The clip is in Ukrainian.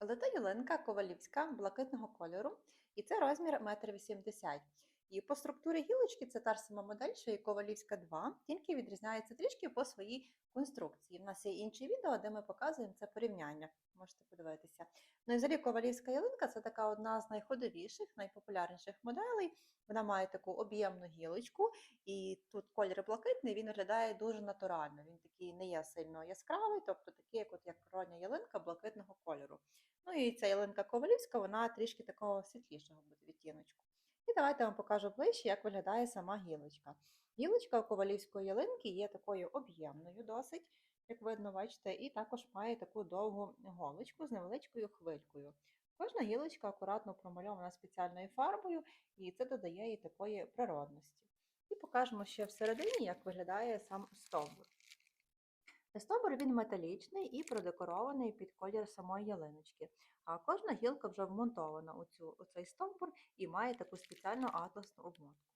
Лета ялинка ковалівська блакитного кольору, і це розмір 1,80 м. І по структурі гілочки це та ж сама модель, що і ковалівська 2, тільки відрізняється трішки по своїй конструкції. У нас є інші відео, де ми показуємо це порівняння. Можете подивитися. Ну і взагалі ковалівська ялинка це така одна з найходовіших, найпопулярніших моделей. Вона має таку об'ємну гілочку, і тут колір блакитний, він виглядає дуже натурально. Він такий не є сильно яскравий, тобто такий, як, от, як природня ялинка блакитного кольору. І ця ялинка ковалівська, вона трішки такого світлішого буде відтіночку. І давайте вам покажу ближче, як виглядає сама гілочка. Гілочка ковалівської ялинки є такою об'ємною досить, як видно, бачите, і також має таку довгу голочку з невеличкою хвилькою. Кожна гілочка акуратно промальована спеціальною фарбою, і це додає їй такої природності. І покажемо ще всередині, як виглядає сам стовбур. Стовбур він металічний і продекорований під колір самої ялиночки. А кожна гілка вже вмонтована у, цю, у цей стовбур і має таку спеціальну атласну обмотку.